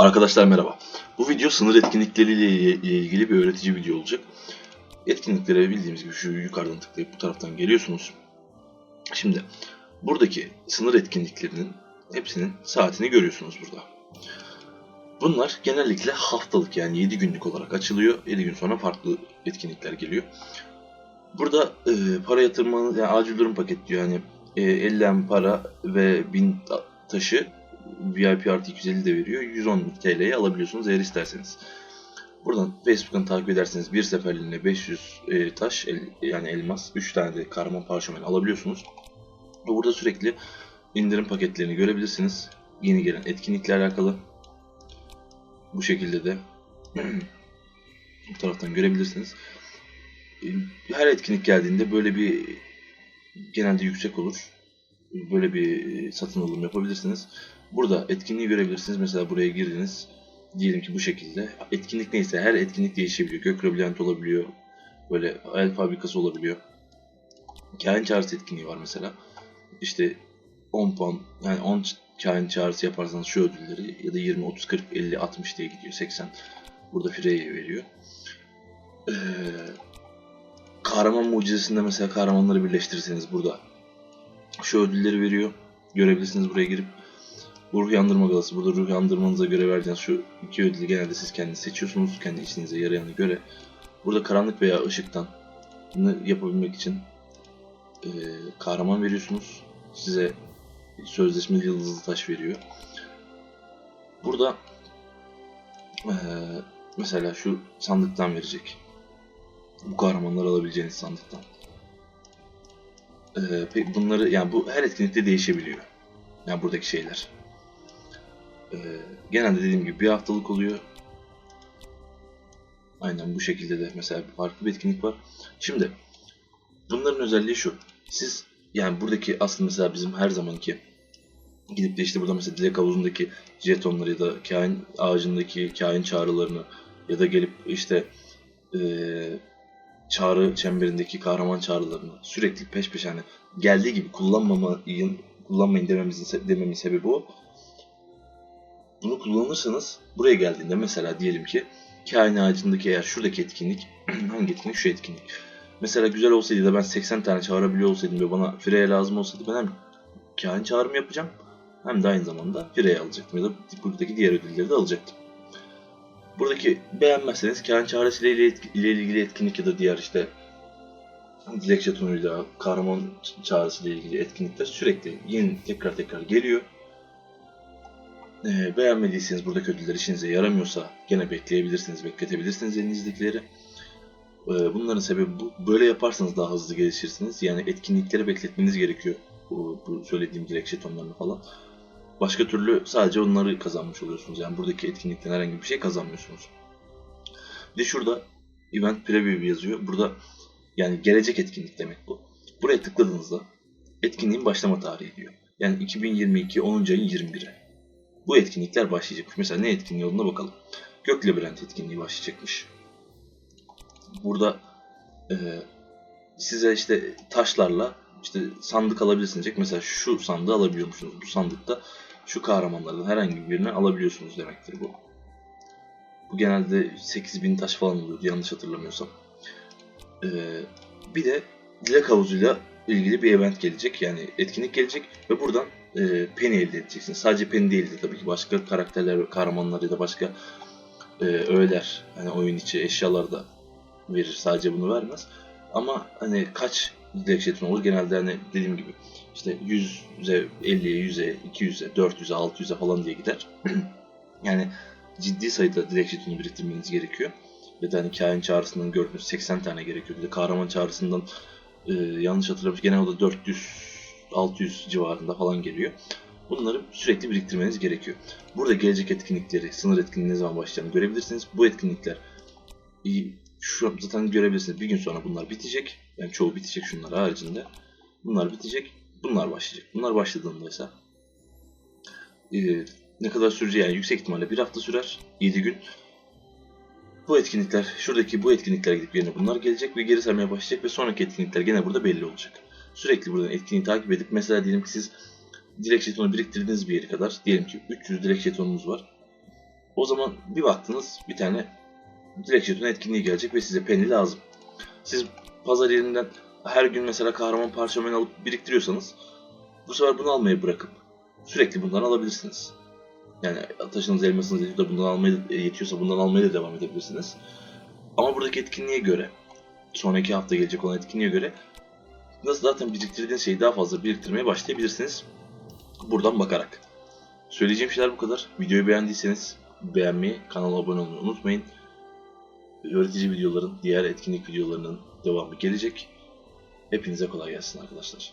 Arkadaşlar merhaba. Bu video sınır etkinlikleriyle ilgili bir öğretici video olacak. Etkinliklere bildiğimiz gibi şu yukarıdan tıklayıp bu taraftan geliyorsunuz. Şimdi buradaki sınır etkinliklerinin hepsinin saatini görüyorsunuz burada. Bunlar genellikle haftalık yani 7 günlük olarak açılıyor. 7 gün sonra farklı etkinlikler geliyor. Burada e, para yatırmanız yani acil durum paket diyor yani e, 50 em para ve 1000 taşı VIP artı 250 de veriyor. 110 TL'ye alabiliyorsunuz eğer isterseniz. Buradan Facebook'tan takip ederseniz bir seferliğine 500 e, taş el, yani elmas 3 tane de kahraman parşömen alabiliyorsunuz. Ve burada sürekli indirim paketlerini görebilirsiniz. Yeni gelen etkinlikle alakalı. Bu şekilde de bu taraftan görebilirsiniz. E, Her etkinlik geldiğinde böyle bir genelde yüksek olur. Böyle bir e, satın alım yapabilirsiniz. Burada etkinliği görebilirsiniz. Mesela buraya girdiniz. Diyelim ki bu şekilde. Etkinlik neyse her etkinlik değişebiliyor. Gök olabiliyor. Böyle el fabrikası olabiliyor. Kain çağrısı etkinliği var mesela. İşte 10 puan yani 10 kain çağrısı yaparsanız şu ödülleri ya da 20, 30, 40, 50, 60 diye gidiyor. 80 burada Freya'ya veriyor. Ee, kahraman mucizesinde mesela kahramanları birleştirirseniz burada şu ödülleri veriyor. Görebilirsiniz buraya girip. Bu ruh yandırma galası. Burada ruh yandırmanıza göre vereceğiniz şu iki ödülü genelde siz kendiniz seçiyorsunuz. Kendi içinize yarayanı göre. Burada karanlık veya ışıktan bunu yapabilmek için e, kahraman veriyorsunuz. Size sözleşmeli yıldızlı taş veriyor. Burada e, mesela şu sandıktan verecek. Bu kahramanları alabileceğiniz sandıktan. E, bunları yani bu her etkinlikte değişebiliyor. Yani buradaki şeyler. Ee, genelde dediğim gibi bir haftalık oluyor. Aynen bu şekilde de mesela bir farklı bir etkinlik var. Şimdi bunların özelliği şu. Siz yani buradaki aslında mesela bizim her zamanki gidip de işte burada mesela dilek havuzundaki jetonları ya da kain ağacındaki kain çağrılarını ya da gelip işte eee çağrı çemberindeki kahraman çağrılarını sürekli peş peşe hani geldiği gibi kullanmamayın kullanmayın dememizin dememin sebebi o. Bunu kullanırsanız buraya geldiğinde mesela diyelim ki kain ağacındaki eğer şuradaki etkinlik hangi etkinlik şu etkinlik. Mesela güzel olsaydı da ben 80 tane çağırabiliyor olsaydım ve bana Freya lazım olsaydı ben hem kain çağrımı yapacağım hem de aynı zamanda Freya alacaktım ya da buradaki diğer ödülleri de alacaktım. Buradaki beğenmezseniz kain çağrısı ile, ile ilgili etkinlik ya da diğer işte dilek jetonuyla kahraman çağrısı ile ilgili etkinlikler sürekli yeni tekrar tekrar geliyor. Ee, beğenmediyseniz buradaki ödüller işinize yaramıyorsa gene bekleyebilirsiniz, bekletebilirsiniz elinizdekileri. Ee, bunların sebebi bu. Böyle yaparsanız daha hızlı gelişirsiniz. Yani etkinlikleri bekletmeniz gerekiyor. Bu, bu söylediğim dilek jetonlarını falan. Başka türlü sadece onları kazanmış oluyorsunuz. Yani buradaki etkinlikten herhangi bir şey kazanmıyorsunuz. Bir de şurada Event Preview yazıyor. Burada yani gelecek etkinlik demek bu. Buraya tıkladığınızda etkinliğin başlama tarihi diyor. Yani 2022 10. ayın 21'i. Bu etkinlikler başlayacakmış. Mesela ne etkinliği olduğuna bakalım. Gök Labirent etkinliği başlayacakmış. Burada e, size işte taşlarla işte sandık alabilirsiniz. Mesela şu sandığı alabiliyormuşsunuz. Bu sandıkta şu kahramanlardan herhangi birini alabiliyorsunuz demektir bu. Bu genelde 8000 taş falan oluyordu yanlış hatırlamıyorsam. Ee, bir de dilek havuzuyla ilgili bir event gelecek. Yani etkinlik gelecek ve buradan e, penny elde edeceksiniz. Sadece penny değil de tabii ki başka karakterler, kahramanlar ya da başka e, öğeler, hani oyun içi eşyalar da verir. Sadece bunu vermez. Ama hani kaç dilek jeton olur? Genelde hani dediğim gibi işte 100'e, 50'ye, 100'e, 200'e, 400'e, 600'e falan diye gider. yani ciddi sayıda dilek jetonu biriktirmeniz gerekiyor. Ya da hani kain çağrısından gördüğünüz 80 tane gerekiyor. Bir de kahraman çağrısından e, yanlış hatırlamıyorsam genelde o da 400 600 civarında falan geliyor. Bunları sürekli biriktirmeniz gerekiyor. Burada gelecek etkinlikleri, sınır etkinliği ne zaman başlayacağını görebilirsiniz. Bu etkinlikler şu zaten görebilirsiniz. Bir gün sonra bunlar bitecek. Yani çoğu bitecek şunlar haricinde. Bunlar bitecek. Bunlar başlayacak. Bunlar başladığında ise e, ne kadar süreceği yani yüksek ihtimalle bir hafta sürer. 7 gün. Bu etkinlikler, şuradaki bu etkinlikler gidip yerine bunlar gelecek ve geri sarmaya başlayacak ve sonraki etkinlikler gene burada belli olacak. Sürekli buradan etkinliği takip edip mesela diyelim ki siz dilek jetonu biriktirdiğiniz bir yere kadar diyelim ki 300 dilek jetonunuz var. O zaman bir baktınız bir tane dilek jetonu etkinliği gelecek ve size penny lazım. Siz pazar yerinden her gün mesela kahraman parşömen alıp biriktiriyorsanız bu sefer bunu almayı bırakıp sürekli bundan alabilirsiniz. Yani taşınız elmasınız yetiyor da bundan almaya yetiyorsa bundan almaya da devam edebilirsiniz. Ama buradaki etkinliğe göre sonraki hafta gelecek olan etkinliğe göre nasıl zaten biriktirdiğiniz şeyi daha fazla biriktirmeye başlayabilirsiniz. Buradan bakarak. Söyleyeceğim şeyler bu kadar. Videoyu beğendiyseniz beğenmeyi, kanala abone olmayı unutmayın. Öğretici videoların, diğer etkinlik videolarının devamı gelecek. Hepinize kolay gelsin arkadaşlar.